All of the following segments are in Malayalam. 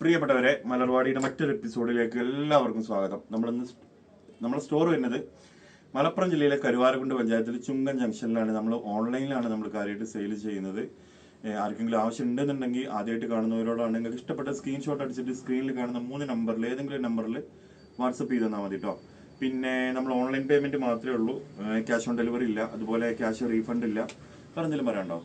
പ്രിയപ്പെട്ടവരെ മലർവാടിയുടെ മറ്റൊരു എപ്പിസോഡിലേക്ക് എല്ലാവർക്കും സ്വാഗതം. നമ്മളിന്ന് നമ്മുടെ സ്റ്റോർ വരുന്നത് മലപ്പുറം ജില്ലയിലെ കരുവാരക്കുണ്ട് പഞ്ചായത്തിൽ ചുങ്കൻ ജംഗ്ഷനിലാണ്. നമ്മൾ ഓൺലൈനിലാണ് നമ്മൾ കാര്യമായിട്ട് സെയിൽ ചെയ്യുന്നത്. ആർക്കെങ്കിലും ആവശ്യം ഉണ്ടെന്നുണ്ടെങ്കിൽ ആദ്യമായിട്ട് കാണുന്നവരോടാണ് നിങ്ങൾക്ക് ഇഷ്ടപ്പെട്ട സ്ക്രീൻഷോട്ട് അടിച്ചിട്ട് സ്ക്രീനിൽ കാണുന്ന മൂന്ന് നമ്പറിൽ ഏതെങ്കിലും നമ്പറിൽ വാട്സപ്പ് ചെയ്ത് തന്നാൽ മതി കേട്ടോ പിന്നെ നമ്മൾ ഓൺലൈൻ പേയ്മെന്റ് മാത്രമേ ഉള്ളൂ. ക്യാഷ് ഓൺ ഡെലിവറി ഇല്ല. അതുപോലെ ക്യാഷ് റീഫണ്ട് ഇല്ല. പറഞ്ഞാലും പറയാണ്ടോ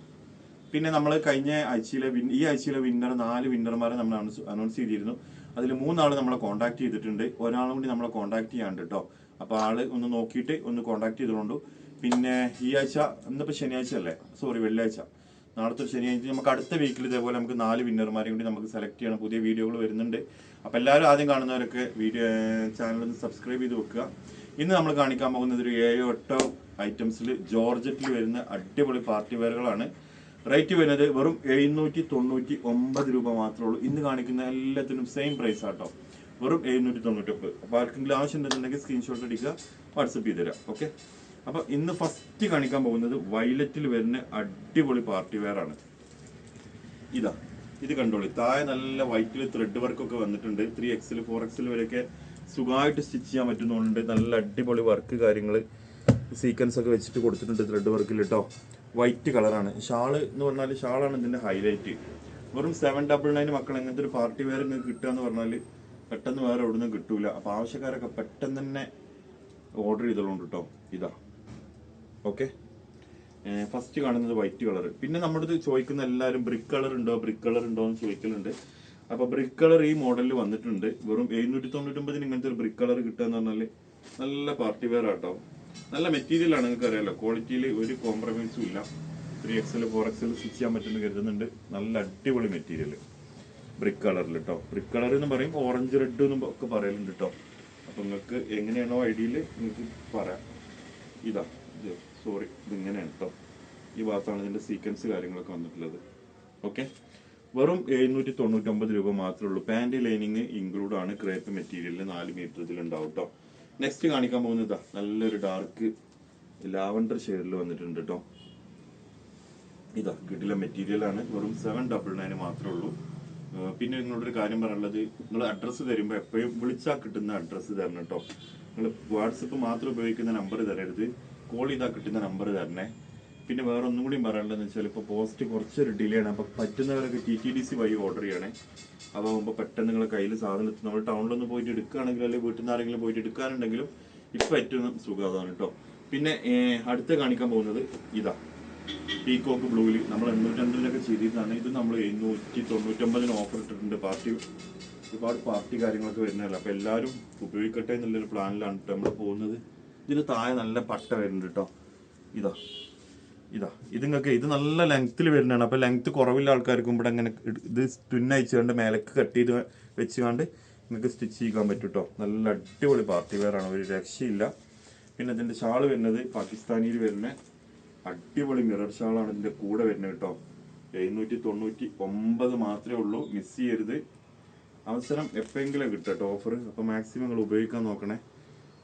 പിന്നെ നമ്മൾ കഴിഞ്ഞ ആഴ്ചയിലെ ഈ ആഴ്ചയിലെ വിന്നർ നാല് വിന്നർമാരെ നമ്മൾ അനൗൺസ് ചെയ്തിരുന്നു. അതിൽ മൂന്നാൾ നമ്മളെ കോൺടാക്ട് ചെയ്തിട്ടുണ്ട്. ഒരാളും കൂടി നമ്മളെ കോൺടാക്ട് ചെയ്യാണ്ട് കേട്ടോ അപ്പോൾ ആൾ ഒന്ന് നോക്കിയിട്ട് ഒന്ന് കോൺടാക്ട് ചെയ്തിട്ടുണ്ട് പിന്നെ ഈ ആഴ്ച ഇന്നിപ്പോൾ ശനിയാഴ്ച അല്ലേ? സോറി വെള്ളിയാഴ്ച. നാളത്തെ ശനിയാഴ്ച നമുക്ക് അടുത്ത വീക്കിൽ ഇതേപോലെ നമുക്ക് നാല് വിന്നർമാരെ കൂടി നമുക്ക് സെലക്ട് ചെയ്യണം. പുതിയ വീഡിയോകൾ വരുന്നുണ്ട്. അപ്പോൾ എല്ലാവരും ആദ്യം കാണുന്നവരൊക്കെ വീഡിയോ ചാനൽ ഒന്ന് സബ്സ്ക്രൈബ് ചെയ്ത് വെക്കുക. ഇന്ന് നമ്മൾ കാണിക്കാൻ പോകുന്നത് ഒരു ഏഴോ എട്ടോ ഐറ്റംസിൽ ജോർജറ്റിൽ വരുന്ന അടിപൊളി പാർട്ടി വെയറുകളാണ് റേറ്റ് വരുന്നത് വെറും എഴുന്നൂറ്റി തൊണ്ണൂറ്റി ഒമ്പത് രൂപ മാത്രമേ ഉള്ളൂ. ഇന്ന് കാണിക്കുന്ന എല്ലാത്തിനും സെയിം പ്രൈസ് ആട്ടോ. വെറും എഴുന്നൂറ്റി തൊണ്ണൂറ്റൊമ്പത് അപ്പോൾ ആർക്കെങ്കിലും ആവശ്യം ഉണ്ടെന്നുണ്ടെങ്കിൽ സ്ക്രീൻഷോട്ട് അടിക്കുക വാട്സപ്പ് ചെയ്ത് തരാം. ഓക്കെ അപ്പോൾ ഇന്ന് ഫസ്റ്റ് കാണിക്കാൻ പോകുന്നത് വൈലറ്റിൽ വരുന്ന അടിപൊളി പാർട്ടി വെയർ ആണ്. ഇതാ ഇത് കണ്ടോളി. താഴെ നല്ല വൈറ്റിൽ ത്രെഡ് വർക്കൊക്കെ വന്നിട്ടുണ്ട്. ത്രീ എക്സിൽ ഫോർ എക്സിൽ വരെയൊക്കെ സുഖമായിട്ട് സ്റ്റിച്ച് ചെയ്യാൻ പറ്റുന്നുണ്ട് നല്ല അടിപൊളി വർക്ക് കാര്യങ്ങൾ സീക്വൻസ് ഒക്കെ വെച്ചിട്ട് കൊടുത്തിട്ടുണ്ട് ത്രെഡ് വർക്കിൽ കേട്ടോ വൈറ്റ് കളറാണ്. ഷാൾ എന്ന് പറഞ്ഞാൽ ഷാളാണ് ഇതിന്റെ ഹൈലൈറ്റ് വെറും സെവൻ ഡബിൾ നയൻ മക്കൾ ഇങ്ങനത്തെ ഒരു പാർട്ടി വെയർ നിങ്ങൾക്ക് കിട്ടുക എന്ന് പറഞ്ഞാൽ പെട്ടെന്ന് വേറെ എവിടെ നിന്നും കിട്ടൂല. അപ്പോൾ ആവശ്യക്കാരൊക്കെ പെട്ടെന്ന് തന്നെ ഓർഡർ ചെയ്തോളുണ്ട് കേട്ടോ ഇതാ. ഓക്കെ ഫസ്റ്റ് കാണുന്നത് വൈറ്റ് കളർ പിന്നെ നമ്മുടെ ചോദിക്കുന്ന എല്ലാവരും ബ്രിക്ക് കളർ ഉണ്ടോ ബ്രിക്ക് കളർ ഉണ്ടോ എന്ന് ചോദിക്കലുണ്ട്. അപ്പോൾ ബ്രിക്ക് കളർ ഈ മോഡലിൽ വന്നിട്ടുണ്ട്. വെറും എഴുന്നൂറ്റി തൊണ്ണൂറ്റൊമ്പതിന് ഇങ്ങനത്തെ ഒരു ബ്രിക്ക് കളർ കിട്ടുക എന്ന് പറഞ്ഞാൽ നല്ല പാർട്ടി വെയർ ആട്ടോ. നല്ല മെറ്റീരിയൽ ആണ് നിങ്ങൾക്ക് അറിയാലോ ക്വാളിറ്റിയിൽ ഒരു കോംപ്രമൈസും ഇല്ല. Three XL four XL stitch ചെയ്യാൻ പറ്റുമെന്ന് കരുതുന്നുണ്ട്. നല്ല അടിപൊളി മെറ്റീരിയൽ ബ്രിക്ക് കളറിൽ കേട്ടോ ബ്രിക്ക് കളർ എന്ന് പറയും ഓറഞ്ച് റെഡ് എന്നും ഒക്കെ പറയലുണ്ട് കേട്ടോ അപ്പം നിങ്ങൾക്ക് എങ്ങനെയാണോ ഐഡിയയിൽ നിങ്ങൾക്ക് പറയാം. ഇതാ സോറി ഇതിങ്ങനെയാണ് കേട്ടോ ഈ ഭാഗത്താണ് ഇതിന്റെ സീക്വൻസ് കാര്യങ്ങളൊക്കെ വന്നിട്ടുള്ളത്. ഓക്കെ വെറും എഴുന്നൂറ്റി തൊണ്ണൂറ്റൊമ്പത് രൂപ മാത്രമേ ഉള്ളൂ. പാന്റ് ലൈനിങ് ഇൻക്ലൂഡാണ് ക്രേപ്പ് മെറ്റീരിയലിൽ നാല് മീറ്റർ ഇതിലുണ്ടാവും കേട്ടോ നെക്സ്റ്റ് കാണിക്കാൻ പോകുന്നത് നല്ലൊരു ഡാർക്ക് ലാവണ്ടർ ഷെയ്ഡിൽ വന്നിട്ടുണ്ട് കേട്ടോ ഇതാ കിട്ടില്ല മെറ്റീരിയൽ ആണ്. വെറും സെവൻ ഡബിൾ നയൻ മാത്രമേ ഉള്ളൂ. പിന്നെ നിങ്ങളോടൊരു കാര്യം പറയാനുള്ളത് നിങ്ങൾ അഡ്രസ്സ് തരുമ്പോൾ എപ്പോഴും വിളിച്ചാൽ കിട്ടുന്ന അഡ്രസ്സ് തരണം കേട്ടോ നിങ്ങൾ വാട്സപ്പ് മാത്രം ഉപയോഗിക്കുന്ന നമ്പർ തരരുത്. കോൾ ചെയ്താൽ കിട്ടുന്ന നമ്പർ തരണേ. പിന്നെ വേറെ ഒന്നും കൂടി പറയാനുള്ളതെന്ന് വെച്ചാൽ ഇപ്പോൾ പോസ്റ്റ് കുറച്ചൊരു ഡിലേ ആണ്. അപ്പോൾ പറ്റുന്നവരൊക്കെ ടി ടി ഡി സി വഴി ഓർഡർ ചെയ്യണേ. അതാകുമ്പോൾ പെട്ടെന്ന് നിങ്ങളെ കയ്യിൽ സാധനം എത്തും. നമ്മൾ ടൗണിലൊന്ന് പോയിട്ട് എടുക്കുകയാണെങ്കിൽ അല്ലെങ്കിൽ വീട്ടിൽ നിന്ന് ആരെങ്കിലും പോയിട്ട് എടുക്കാനുണ്ടെങ്കിലും ഇപ്പം ഏറ്റവും സുഖം അതാണ് കേട്ടോ പിന്നെ അടുത്ത് കാണിക്കാൻ പോകുന്നത് ഇതാ. പീകോക്ക് ബ്ലൂവിൽ നമ്മൾ എണ്ണൂറ്റമ്പതിനൊക്കെ ചെയ്തിരുന്നതാണ്. ഇത് നമ്മൾ എണ്ണൂറ്റി തൊണ്ണൂറ്റമ്പതിന് ഓഫർ ഇട്ടിട്ടുണ്ട് പാർട്ടി. ഒരുപാട് പാർട്ടി കാര്യങ്ങളൊക്കെ വരുന്നതല്ല. അപ്പോൾ എല്ലാവരും ഉപയോഗിക്കട്ടെ എന്നുള്ളൊരു പ്ലാനിലാണ് കേട്ടോ നമ്മൾ പോകുന്നത്. ഇതിന് താഴെ നല്ല പട്ട വരുന്നുണ്ട് കേട്ടോ ഇതാ. ഇതാ ഇത് നിങ്ങൾക്ക് ഇത് നല്ല ലെങ്ത്തിൽ വരുന്നതാണ്. അപ്പോൾ ലെങ്ത് കുറവില്ല ആൾക്കാർക്കും ഇവിടെ അങ്ങനെ ഇത് തുന്നയച്ചുകൊണ്ട് മേലേക്ക് കട്ട് ചെയ്ത് വെച്ചുകൊണ്ട് നിങ്ങൾക്ക് സ്റ്റിച്ച് ചെയ്യാൻ പറ്റും കേട്ടോ നല്ല അടിപൊളി പാർട്ടി വെയറാണ് ഒരു രക്ഷയില്ല. പിന്നെ ഇതിന്റെ ഷാൾ വരുന്നത് പാകിസ്ഥാനിയിൽ വരുന്ന അടിപൊളി മിറർ ഷാളാണ് ഇതിന്റെ കൂടെ വരുന്നത് കേട്ടോ എഴുന്നൂറ്റി തൊണ്ണൂറ്റി ഒമ്പത് മാത്രമേ ഉള്ളൂ. മിസ് ചെയ്യരുത്. അവസരം എപ്പോഴെങ്കിലും കിട്ടും കേട്ടോ ഓഫർ അപ്പോൾ മാക്സിമം നിങ്ങൾ ഉപയോഗിക്കാൻ നോക്കണേ.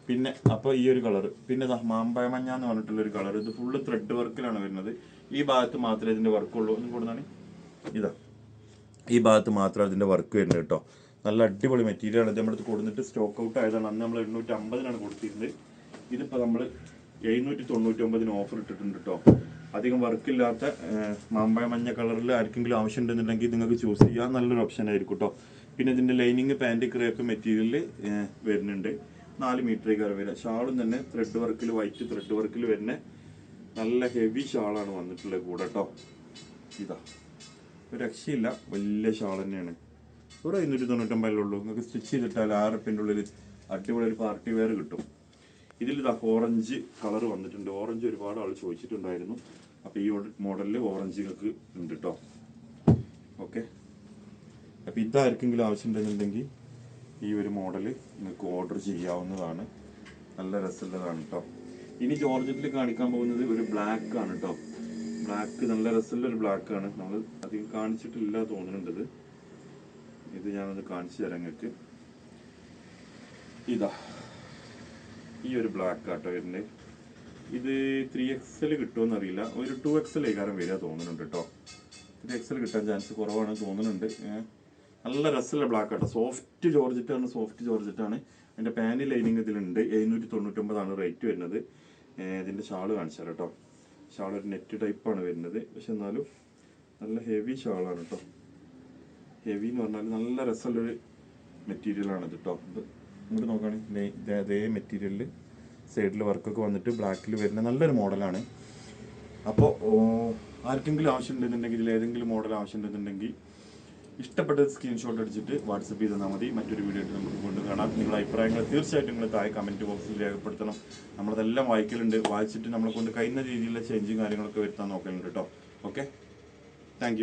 പിന്നെ അപ്പൊ ഈ ഒരു കളർ പിന്നെ മാമ്പഴ മഞ്ഞ എന്ന് പറഞ്ഞിട്ടുള്ള ഒരു കളർ ഇത് ഫുള്ള് ത്രെഡ് വർക്കിലാണ് വരുന്നത്. ഈ ഭാഗത്ത് മാത്രമേ ഇതിന്റെ വർക്ക് ഉള്ളൂ. എന്ന് കൊടുത്താണ് ഇതാ. ഈ ഭാഗത്ത് മാത്രമേ ഇതിന്റെ വർക്ക് വരുന്നത് കേട്ടോ. നല്ല അടിപൊളി മെറ്റീരിയൽ ആണ്. ഇത് നമ്മുടെ അടുത്ത് കൊടുത്തിട്ട് സ്റ്റോക്ക് ഔട്ട് ആയതാണ്. അന്ന് നമ്മൾ എണ്ണൂറ്റി അമ്പതിനാണ് കൊടുത്തിരുന്നത്. ഇതിപ്പോ നമ്മൾ എഴുന്നൂറ്റി തൊണ്ണൂറ്റി ഒമ്പതിന് ഓഫർ ഇട്ടിട്ടുണ്ട് കേട്ടോ. അധികം വർക്കില്ലാത്ത മാമ്പഴ മഞ്ഞ കളറിൽ ആർക്കെങ്കിലും ആവശ്യം ഉണ്ടെന്നുണ്ടെങ്കിൽ നിങ്ങൾക്ക് ചൂസ് ചെയ്യാൻ നല്ലൊരു ഓപ്ഷൻ ആയിരിക്കും കേട്ടോ. പിന്നെ ഇതിന്റെ ലൈനിങ് പാന്റ് ക്രേപ്പ് മെറ്റീരിയൽ വരുന്നുണ്ട്. നാല് മീറ്റർ കയറി വരിക. ഷാളും തന്നെ ത്രെഡ് വർക്കിൽ വൈറ്റ് ത്രെഡ് വർക്കിൽ വരുന്ന നല്ല ഹെവി ഷാളാണ് വന്നിട്ടുള്ളത് കൂടെ കേട്ടോ ഇതാ. ഒരു രക്ഷയില്ല. വലിയ ഷാൾ തന്നെയാണ്. ഒരു ഇരുന്നൂറ്റി തൊണ്ണൂറ്റമ്പതിലേ ഉള്ളൂ? നിങ്ങൾക്ക് സ്റ്റിച്ച് ചെയ്തിട്ടാൽ ആറ് റുപ്യന്റെ ഉള്ളിൽ അടിപൊളി ഒരു പാർട്ടി വെയർ കിട്ടും. ഇതിൽ ഇതാ ഓറഞ്ച് കളർ വന്നിട്ടുണ്ട്. ഓറഞ്ച് ഒരുപാട് ആൾ ചോദിച്ചിട്ടുണ്ടായിരുന്നു. അപ്പോൾ ഈ മോഡലിൽ ഓറഞ്ച് നിങ്ങൾക്ക് ഉണ്ട് കേട്ടോ ഓക്കെ അപ്പോൾ ഇതാർക്കെങ്കിലും ആവശ്യമുണ്ടെന്നുണ്ടെങ്കിൽ ഈ ഒരു മോഡൽ നിങ്ങൾക്ക് ഓർഡർ ചെയ്യാവുന്നതാണ്. നല്ല രസമുള്ളതാണ് കേട്ടോ ഇനി ജോർജറ്റിൽ കാണിക്കാൻ പോകുന്നത് ഒരു ബ്ലാക്ക് ആണ് കേട്ടോ ബ്ലാക്ക് നല്ല രസമുള്ള ഒരു ബ്ലാക്ക് ആണ്. നമ്മൾ അധികം കാണിച്ചിട്ടില്ല തോന്നുന്നുണ്ട് ഇത് ഞാനൊന്ന് കാണിച്ചു തരാം നിങ്ങൾക്ക്. ഇതാ. ഈ ഒരു ബ്ലാക്ക് ആട്ടോ ഇതിന്റെ ഇത് ത്രീ എക്സൽ കിട്ടുമെന്ന് അറിയില്ല. ഒരു ടു എക്സൽ ഏകാരം വരിക തോന്നുന്നുണ്ട് കേട്ടോ ത്രീ എക്സൽ കിട്ടാൻ ചാൻസ് കുറവാണ് തോന്നുന്നുണ്ട്. ഏ, നല്ല രസമുള്ള ബ്ലാക്ക് ആട്ടോ. സോഫ്റ്റ് ജോർജറ്റ് ആണ് സോഫ്റ്റ് ജോർജറ്റ് അതിന്റെ പാന്റ് ലൈനിങ് ഇതിലുണ്ട്. എഴുന്നൂറ്റി തൊണ്ണൂറ്റൊമ്പതാണ് റേറ്റ് വരുന്നത് ഇതിന്റെ ഷാൾ കാണിച്ചാൽ കേട്ടോ ഷാൾ ഒരു നെറ്റ് ടൈപ്പാണ് വരുന്നത്. പക്ഷെ എന്നാലും നല്ല ഹെവി ഷാളാണ് കേട്ടോ ഹെവി എന്ന് പറഞ്ഞാൽ നല്ല രസമുള്ളൊരു മെറ്റീരിയൽ ആണ് ഇത് കേട്ടോ ഇങ്ങോട്ട് നോക്കുകയാണെങ്കിൽ അതേ മെറ്റീരിയലിൽ സൈഡിൽ വർക്കൊക്കെ വന്നിട്ട് ബ്ലാക്കിൽ വരുന്ന നല്ലൊരു മോഡലാണ് അപ്പോൾ ആർക്കെങ്കിലും ആവശ്യമുണ്ടെന്നുണ്ടെങ്കിൽ ഇതിൽ ഏതെങ്കിലും മോഡൽ ആവശ്യമുണ്ടെന്നുണ്ടെങ്കിൽ ഇഷ്ടപ്പെട്ട സ്ക്രീൻഷോട്ട് അടിച്ചിട്ട് വാട്സപ്പ് ചെയ്ത് തന്നാൽ മതി. മറ്റൊരു വീഡിയോ ആയിട്ട് നമുക്ക് വീണ്ടും കാണാം. നിങ്ങളുടെ അഭിപ്രായങ്ങൾ തീർച്ചയായിട്ടും നിങ്ങൾ താഴെ കമന്റ് ബോക്സിൽ രേഖപ്പെടുത്തണം. നമ്മളതെല്ലാം വായിക്കലുണ്ട്. വായിച്ചിട്ട് നമ്മളെ കൊണ്ട് കഴിയുന്ന രീതിയിലുള്ള ചേഞ്ചും കാര്യങ്ങളൊക്കെ വരുത്താൻ നോക്കലുണ്ട് കേട്ടോ ഓക്കെ താങ്ക്